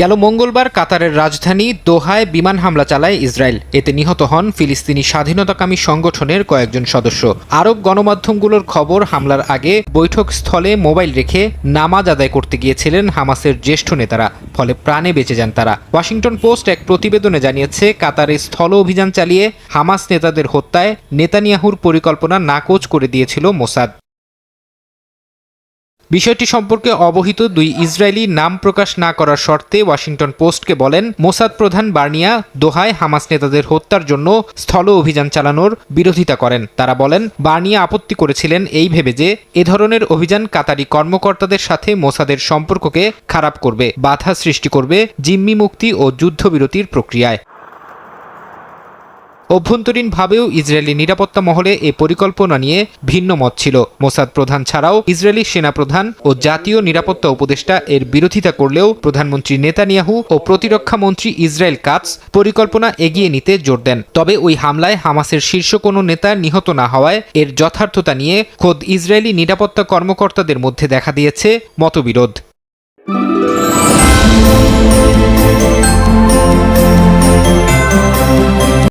গেল মঙ্গলবার কাতারের রাজধানী দোহায় বিমান হামলা চালায় ইসরায়েল। এতে নিহত হন ফিলিস্তিনি স্বাধীনতাকামী সংগঠনের কয়েকজন সদস্য। আরব গণমাধ্যমগুলোর খবর, হামলার আগে বৈঠক স্থলে মোবাইল রেখে নামাজ আদায় করতে গিয়েছিলেন হামাসের জ্যেষ্ঠ নেতারা, ফলে প্রাণে বেঁচে যান তারা। ওয়াশিংটন পোস্ট এক প্রতিবেদনে জানিয়েছে, কাতারে স্থল অভিযান চালিয়ে হামাস নেতাদের হত্যায় নেতানিয়াহুর পরিকল্পনা নাকচ করে দিয়েছিল মোসাদ। বিষয়টি সম্পর্কে অবহিত দুই ইসরায়েলি নাম প্রকাশ না করার শর্তে ওয়াশিংটন পোস্টকে বলেন, মোসাদ প্রধান বার্নিয়া দোহায় হামাস নেতাদের হত্যার জন্য স্থল অভিযান চালানোর বিরোধিতা করেন। তারা বলেন, বার্নিয়া আপত্তি করেছিলেন এই ভেবে যে এ ধরনের অভিযান কাতারি কর্মকর্তাদের সাথে মোসাদের সম্পর্ককে খারাপ করবে, বাধা সৃষ্টি করবে জিম্মি মুক্তি ও যুদ্ধবিরতির প্রক্রিয়ায়। অভ্যন্তরীণভাবেও ইসরায়েলি নিরাপত্তা মহলে এ পরিকল্পনা নিয়ে ভিন্ন মত ছিল। মোসাদ প্রধান ছাড়াও ইসরায়েলি সেনাপ্রধান ও জাতীয় নিরাপত্তা উপদেষ্টা এর বিরোধিতা করলেও প্রধানমন্ত্রী নেতানিয়াহু ও প্রতিরক্ষা মন্ত্রী ইসরায়েল কাটস পরিকল্পনা এগিয়ে নিতে জোর দেন। তবে ওই হামলায় হামাসের শীর্ষ কোনো নেতা নিহত না হওয়ায় এর যথার্থতা নিয়ে খোদ ইসরায়েলি নিরাপত্তা কর্মকর্তাদের মধ্যে দেখা দিয়েছে মতবিরোধ।